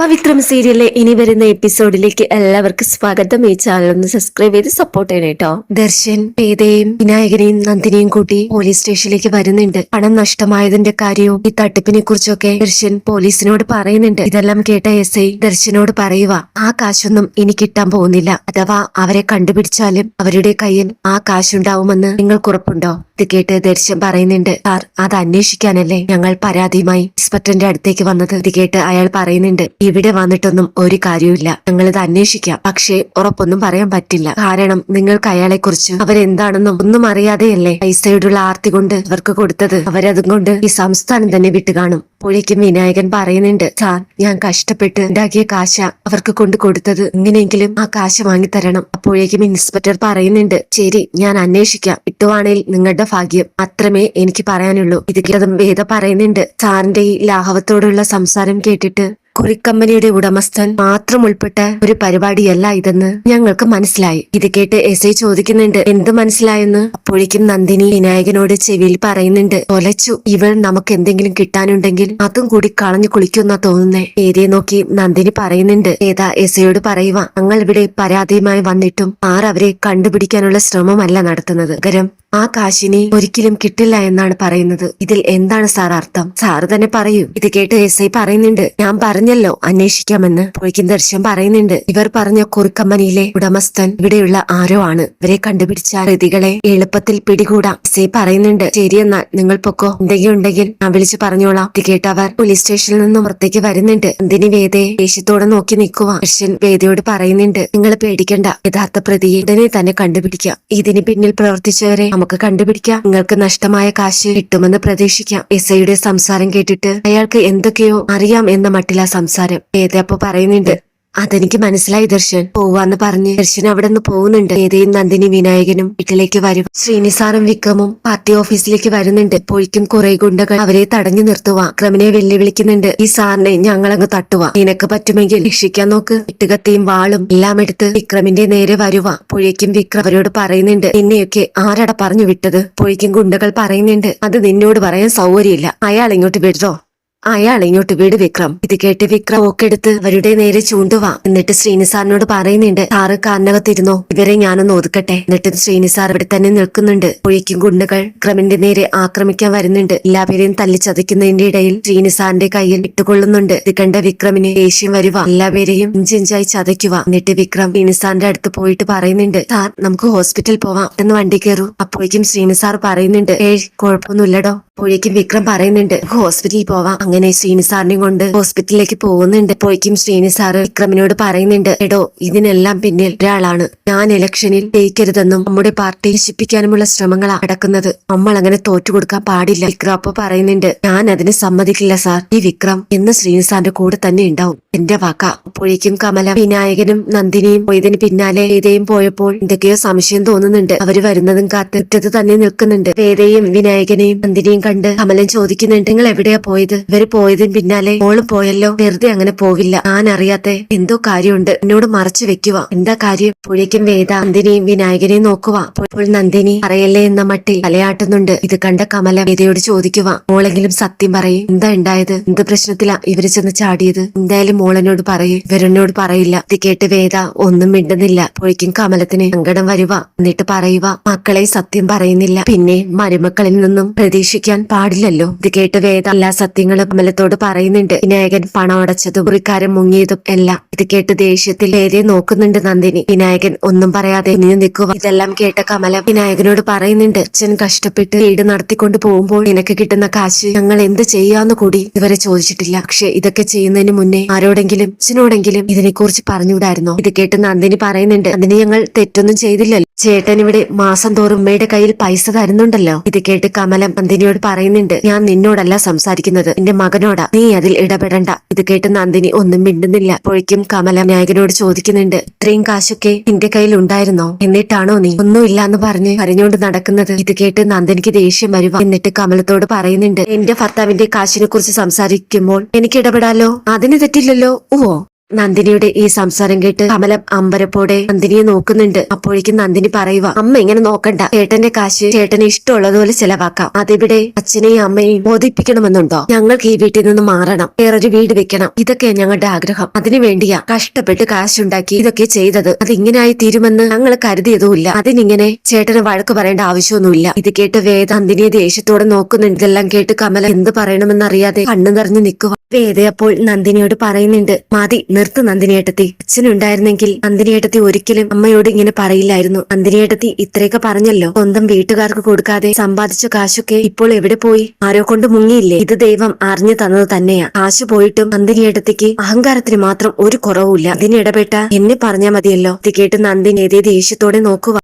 പവിത്രം സീരിയലിലെ ഇനി വരുന്ന എപ്പിസോഡിലേക്ക് എല്ലാവർക്കും സ്വാഗതം. ഈ ചാനൽ ഒന്ന് സബ്സ്ക്രൈബ് ചെയ്ത് സപ്പോർട്ട് ചെയ്യണം കേട്ടോ ദർശൻ പേതയും വിനായകനെയും നന്ദിനിയും കൂട്ടി പോലീസ് സ്റ്റേഷനിലേക്ക് വരുന്നുണ്ട്. പണം നഷ്ടമായതിന്റെ കാര്യവും ഈ തട്ടിപ്പിനെ കുറിച്ചൊക്കെ ദർശൻ പോലീസിനോട് പറയുന്നുണ്ട്. ഇതെല്ലാം കേട്ട എസ് ഐ ദർശനോട് പറയുക ആ കാശൊന്നും ഇനി കിട്ടാൻ പോകുന്നില്ല. അഥവാ അവരെ കണ്ടുപിടിച്ചാലും അവരുടെ കയ്യിൽ ആ കാശുണ്ടാവുമെന്ന് നിങ്ങൾക്ക് ഉറപ്പുണ്ടോ? ഇത് കേട്ട് ദർശൻ പറയുന്നുണ്ട് സാർ അത് അന്വേഷിക്കാനല്ലേ ഞങ്ങൾ പരാതിയുമായി ഇൻസ്പെക്ടറിന്റെ അടുത്തേക്ക് വന്നത്? ഇത് കേട്ട് അയാൾ പറയുന്നുണ്ട് ഇവിടെ വന്നിട്ടൊന്നും ഒരു കാര്യവുമില്ല. ഞങ്ങളിത് അന്വേഷിക്കാം. പക്ഷേ ഉറപ്പൊന്നും പറയാൻ പറ്റില്ല. കാരണം നിങ്ങൾക്ക് അയാളെ കുറിച്ച് അവരെന്താണെന്നും ഒന്നും അറിയാതെയല്ലേ പൈസയോടുള്ള ആർത്തി കൊണ്ട് അവർക്ക് കൊടുത്തത്? അവരതും കൊണ്ട് ഈ സംസ്ഥാനം തന്നെ വിട്ടു കാണും. അപ്പോഴേക്കും വിനായകൻ പറയുന്നുണ്ട് സാർ ഞാൻ കഷ്ടപ്പെട്ട് ഉണ്ടാക്കിയ കാശ അവർക്ക് കൊണ്ട് കൊടുത്തത്. ഇങ്ങനെയെങ്കിലും ആ കാശ് വാങ്ങിത്തരണം അപ്പോഴേക്കും ഇൻസ്പെക്ടർ പറയുന്നുണ്ട് ശരി ഞാൻ അന്വേഷിക്കാം. കിട്ടുവാണെങ്കിൽ നിങ്ങളുടെ ഭാഗ്യം അത്രമേ എനിക്ക് പറയാനുള്ളൂ. ഇത് വേദ പറയുന്നുണ്ട് സാറിന്റെ ഈ ലാഘവത്തോടുള്ള സംസാരം കേട്ടിട്ട് കുറിക്കമ്പനിയുടെ ഉടമസ്ഥൻ മാത്രം ഉൾപ്പെട്ട ഒരു പരിപാടിയല്ല ഇതെന്ന് ഞങ്ങൾക്ക് മനസ്സിലായി. ഇത് കേട്ട് എസ് ഐ ചോദിക്കുന്നുണ്ട് എന്ത് മനസ്സിലായെന്ന്? അപ്പോഴേക്കും നന്ദിനി വിനായകനോട് ചെവിയിൽ പറയുന്നുണ്ട് തൊലച്ചു ഇവൾ നമുക്ക് എന്തെങ്കിലും കിട്ടാനുണ്ടെങ്കിൽ അതും കൂടി കളഞ്ഞു കുളിക്കുന്നാ തോന്നുന്നേ. ഏരിയെ നോക്കി നന്ദിനി പറയുന്നുണ്ട് ഏതാ എസ് ഐയോട് പറയുക ഞങ്ങൾ ഇവിടെ പരാതിയുമായി വന്നിട്ടും ആർ അവരെ കണ്ടുപിടിക്കാനുള്ള ശ്രമമല്ല നടത്തുന്നത്. പകരം ആ കാശിനെ ഒരിക്കലും കിട്ടില്ല എന്നാണ് പറയുന്നത്. ഇതിൽ എന്താണ് സാർ അർത്ഥം? സാറ് തന്നെ പറയൂ. ഇത് കേട്ട് എസ് ഐ പറയുന്നുണ്ട് ഞാൻ പറഞ്ഞല്ലോ അന്വേഷിക്കാമെന്ന് പുഴയ്ക്കൻ ദർശൻ പറയുന്നുണ്ട്. ഇവർ പറഞ്ഞ കുറിക്കമ്പനിയിലെ ഉടമസ്ഥൻ ഇവിടെയുള്ള ആരോ ആണ്. ഇവരെ കണ്ടുപിടിച്ച പ്രതികളെ എളുപ്പത്തിൽ പിടികൂടാം സേ പറയുന്നുണ്ട്. ശരിയെന്നാൽ നിങ്ങൾ പൊക്കോ. എന്തെങ്കിലും ഉണ്ടെങ്കിൽ ഞാൻ വിളിച്ചു പറഞ്ഞോളാം. ഇത് കേട്ടവർ പോലീസ് സ്റ്റേഷനിൽ നിന്നും പുറത്തേക്ക് വരുന്നുണ്ട്. എന്തിനു വേദയെ ദേഷ്യത്തോടെ നോക്കി നിൽക്കുക ദർശൻ വേദയോട് പറയുന്നുണ്ട്. നിങ്ങൾ പേടിക്കണ്ട. യഥാർത്ഥ പ്രതിയെ ഉടനെ തന്നെ കണ്ടുപിടിക്കാം. ഇതിന് പിന്നിൽ പ്രവർത്തിച്ചവരെ നമുക്ക് കണ്ടുപിടിക്കാം. നിങ്ങൾക്ക് നഷ്ടമായ കാശ് കിട്ടുമെന്ന് പ്രതീക്ഷിക്കാം. എസ് ഐയുടെ സംസാരം കേട്ടിട്ട് അയാൾക്ക് എന്തൊക്കെയോ അറിയാം എന്ന മട്ടിലാ സംസാരം. വേദ അപ്പൊ പറയുന്നുണ്ട്? അതെനിക്ക് മനസ്സിലായി ദർശൻ. പോവാന്ന് പറഞ്ഞ് ദർശൻ അവിടെ നിന്ന് പോകുന്നുണ്ട്. ഏതയും നന്ദിനി വിനായകനും വീട്ടിലേക്ക് വരും. ശ്രീനിസാറും വിക്രമും പാർട്ടി ഓഫീസിലേക്ക് വരുന്നുണ്ട്. പോയിക്കും കുറെ ഗുണ്ടകൾ അവരെ തടഞ്ഞു നിർത്തുക വിക്രമിനെ വെല്ലുവിളിക്കുന്നുണ്ട്. ഈ സാറിനെ ഞങ്ങളങ്ങ് തട്ടുക നിനക്ക് പറ്റുമെങ്കിൽ രക്ഷിക്കാൻ നോക്ക്. ഇട്ടുകത്തിയും വാളും എല്ലാം എടുത്ത് വിക്രമിന്റെ നേരെ വരുക പൊഴിക്കും വിക്രം അവരോട് പറയുന്നുണ്ട് നിന്നെയൊക്കെ ആരട പറഞ്ഞു വിട്ടത്? പൊഴിക്കും ഗുണ്ടകൾ പറയുന്നുണ്ട് അത് നിന്നോട് പറയാൻ സൗകര്യമില്ല. അയാൾ ഇങ്ങോട്ട് വിടറോ അയാൾ ഇങ്ങോട്ട് വീട് വിക്രം. ഇത് കേട്ട് വിക്രം ഓക്കെടുത്ത് അവരുടെ നേരെ ചൂണ്ടുവാ. എന്നിട്ട് ശ്രീനിസാറിനോട് പറയുന്നുണ്ട് സാറ് കാറിനകത്തിരുന്നോ? ഇവരെ ഞാനൊന്ന് ഒതുക്കട്ടെ. എന്നിട്ട് ശ്രീനിസാർ ഇവിടെ തന്നെ നിൽക്കുന്നുണ്ട്. ഒഴിക്കും ഗുണ്ടുകൾ വിക്രമിന്റെ നേരെ ആക്രമിക്കാൻ വരുന്നുണ്ട്. എല്ലാവരെയും തല്ലിച്ചതയ്ക്കുന്നതിന്റെ ഇടയിൽ ശ്രീനിസാറിന്റെ കയ്യിൽ ഇട്ടുകൊള്ളുന്നുണ്ട്. ഇത് കണ്ട വിക്രമിന് ദേഷ്യം വരുക എല്ലാവരെയും ഇഞ്ചിഞ്ചായി ചതയ്ക്കുക എന്നിട്ട് വിക്രം ശ്രീനിസാറിന്റെ അടുത്ത് പോയിട്ട് പറയുന്നുണ്ട് സാർ നമുക്ക് ഹോസ്പിറ്റൽ പോവാം. എന്ന് വണ്ടി കയറൂ. അപ്പോഴേക്കും ശ്രീനിസാർ പറയുന്നുണ്ട് ഏയ് കുഴപ്പമൊന്നുമില്ലടോ. അപ്പോഴേക്കും വിക്രം പറയുന്നുണ്ട് "നമുക്ക് ഹോസ്പിറ്റലിൽ പോവാം. അങ്ങനെ ശ്രീനി ശ്രീനിസാറിനെയും കൊണ്ട് ഹോസ്പിറ്റലിലേക്ക് പോകുന്നുണ്ട്. അപ്പോഴേക്കും ശ്രീനിസാർ വിക്രമിനോട് പറയുന്നുണ്ട് എടോ ഇതിനെല്ലാം പിന്നിൽ ഒരാളാണ്. ഞാൻ ഇലക്ഷനിൽ ജയിക്കരുതെന്നും നമ്മുടെ പാർട്ടി നശിപ്പിക്കാനുമുള്ള ശ്രമങ്ങളാണ് നടക്കുന്നത്. നമ്മൾ അങ്ങനെ തോറ്റു കൊടുക്കാൻ പാടില്ല. വിക്രം അപ്പൊ പറയുന്നുണ്ട് ഞാൻ അതിന് സമ്മതിക്കില്ല സാർ. ഈ വിക്രം എന്ന് ശ്രീനിസാറിന്റെ കൂടെ തന്നെ ഉണ്ടാവും. എന്റെ വാക്ക. അപ്പോഴേക്കും കമല വിനായകനും നന്ദിനിയും പോയതിന് പിന്നാലെ വേദയും പോയപ്പോൾ എന്തൊക്കെയോ സംശയം തോന്നുന്നുണ്ട്. അവർ വരുന്നതും കാത്തിട്ടത് തന്നെ നിൽക്കുന്നുണ്ട്. വേദയും വിനായകനെയും നന്ദിനിയും കണ്ട് കമലൻ ചോദിക്കുന്നുണ്ട് നിങ്ങൾ എവിടെയാ പോയത്? ഇവർ പോയതിന് പിന്നാലെ മോളും പോയല്ലോ. വെറുതെ അങ്ങനെ പോവില്ല. ഞാൻ അറിയാത്ത എന്തോ കാര്യമുണ്ട്. എന്നോട് മറച്ചു വെക്കുക എന്താ കാര്യം? പുഴയ്ക്കും വേദ നന്ദിനിയും വിനായകനെയും നോക്കുക അപ്പോൾ നന്ദിനി പറയല്ലേ എന്ന മട്ടിൽ തലയാട്ടുന്നുണ്ട്. ഇത് കണ്ട കമല വേദയോട് ചോദിക്കുക മോളെങ്കിലും സത്യം പറയും. എന്താ ഉണ്ടായത് എന്ത് പ്രശ്നത്തിലാ ഇവർ ചെന്ന് ചാടിയത്? എന്തായാലും മോളനോട് പറയും. ഇവരെന്നോട് പറയില്ല. ഇത് കേട്ട് വേദ ഒന്നും മിണ്ടുന്നില്ല. പുഴയ്ക്കും കമലത്തിന് സങ്കടം വരുക എന്നിട്ട് പറയുക മക്കളെ സത്യം പറയുന്നില്ല. പിന്നെ മരുമക്കളിൽ നിന്നും പ്രതീക്ഷിക്കാൻ പാടില്ലല്ലോ. ഇത് കേട്ട് വേദ എല്ലാ സത്യങ്ങളും അമലത്തോട് പറയുന്നുണ്ട്. വിനായകൻ പണം അടച്ചതും കുറിക്കാരൻ മുങ്ങിയതും എല്ലാം. ഇത് കേട്ട് ദേഷ്യത്തിൽ വേദയെ നോക്കുന്നുണ്ട് നന്ദിനി. വിനായകൻ ഒന്നും പറയാതെ നീ നിൽക്കുക. ഇതെല്ലാം കേട്ട കമല വിനായകനോട് പറയുന്നുണ്ട് അച്ഛൻ കഷ്ടപ്പെട്ട് വീട് നടത്തിക്കൊണ്ട് പോകുമ്പോൾ നിനക്ക് കിട്ടുന്ന കാശ് ഞങ്ങൾ എന്ത് ചെയ്യാന്ന് കൂടി ഇതുവരെ ചോദിച്ചിട്ടില്ല. പക്ഷെ ഇതൊക്കെ ചെയ്യുന്നതിന് മുന്നേ ആരോടെങ്കിലും അച്ഛനോടെങ്കിലും ഇതിനെക്കുറിച്ച് പറഞ്ഞുകൂടായിരുന്നോ? ഇത് കേട്ട് നന്ദിനി പറയുന്നുണ്ട് അതിന് ഞങ്ങൾ തെറ്റൊന്നും ചെയ്തില്ലല്ലോ. ചേട്ടൻ ഇവിടെ മാസം തോറും ഉമ്മയുടെ കയ്യിൽ പൈസ തരുന്നുണ്ടല്ലോ. ഇത് കേട്ട് കമലം നന്ദിനിയോട് പറയുന്നുണ്ട് ഞാൻ നിന്നോടല്ല സംസാരിക്കുന്നത് എന്റെ മകനോടാ. നീ അതിൽ ഇടപെടണ്ട. ഇത് കേട്ട് നന്ദിനി ഒന്നും മിണ്ടുന്നില്ല. അപ്പോഴേക്കും കമലം നായകനോട് ചോദിക്കുന്നുണ്ട് ഇത്രയും കാശൊക്കെ നിന്റെ കയ്യിൽ ഉണ്ടായിരുന്നോ? എന്നിട്ടാണോ നീ ഒന്നുമില്ല എന്ന് പറഞ്ഞ് അറിഞ്ഞുകൊണ്ട് നടക്കുന്നത്? ഇത് കേട്ട് നന്ദനിക്ക് ദേഷ്യം വരുക എന്നിട്ട് കമലത്തോട് പറയുന്നുണ്ട് എന്റെ ഭർത്താവിന്റെ കാശിനെ കുറിച്ച് സംസാരിക്കുമ്പോൾ എനിക്ക് ഇടപെടാലോ? അതിന് തെറ്റില്ലല്ലോ? ഓ നന്ദിനിയുടെ ഈ സംസാരം കേട്ട് കമലം അമ്പരപ്പോടെ നന്ദിനിയെ നോക്കുന്നുണ്ട്. അപ്പോഴേക്കും നന്ദിനി പറയുക അമ്മ ഇങ്ങനെ നോക്കണ്ട. ചേട്ടന്റെ കാശ് ചേട്ടന് ഇഷ്ടമുള്ളതുപോലെ ചെലവാക്കാം. അതിവിടെ അച്ഛനെയും അമ്മയെയും ബോധിപ്പിക്കണമെന്നുണ്ടോ? ഞങ്ങൾക്ക് ഈ വീട്ടിൽ നിന്ന് മാറണം. വേറൊരു വീട് വെക്കണം. ഇതൊക്കെ ഞങ്ങളുടെ ആഗ്രഹം. അതിനു വേണ്ടിയാ കഷ്ടപ്പെട്ട് കാശുണ്ടാക്കി ഇതൊക്കെ ചെയ്തത്. അത് ഇങ്ങനെയായി തീരുമെന്ന് ഞങ്ങൾ കരുതിയതുമില്ല. അതിനിങ്ങനെ ചേട്ടന് വഴക്ക് പറയേണ്ട ആവശ്യമൊന്നുമില്ല. ഇത് കേട്ട് വേദ നന്ദിനിയെ ദേഷ്യത്തോടെ നോക്കുന്നുണ്ട്. ഇതെല്ലാം കേട്ട് കമല എന്ത് പറയണമെന്നറിയാതെ കണ്ണു നിറഞ്ഞു നിൽക്കുക വേദ അപ്പോൾ നന്ദിനിയോട് പറയുന്നുണ്ട് മതി നിർത്ത് നന്ദിനിയേട്ടത്തി. അച്ഛനുണ്ടായിരുന്നെങ്കിൽ നന്ദിനിയേട്ടത്തി ഒരിക്കലും അമ്മയോട് ഇങ്ങനെ പറയില്ലായിരുന്നു. നന്ദിനിയേട്ടത്തി ഇത്രയൊക്കെ പറഞ്ഞല്ലോ. സ്വന്തം വീട്ടുകാർക്ക് കൊടുക്കാതെ സമ്പാദിച്ച കാശൊക്കെ ഇപ്പോൾ എവിടെ പോയി? ആരോ കൊണ്ട് മുങ്ങിയില്ലേ? ഇത് ദൈവം അറിഞ്ഞു തന്നത് തന്നെയാ. കാശ് പോയിട്ടും നന്ദിനിയേട്ടത്തിക്ക് അഹങ്കാരത്തിന് മാത്രം ഒരു കുറവുമില്ല. അതിനിടപെട്ട എന്നെ പറഞ്ഞാ മതിയല്ലോ. ഇത് കേട്ട് നന്ദിനി ഏതേ ദേഷ്യത്തോടെ നോക്കുക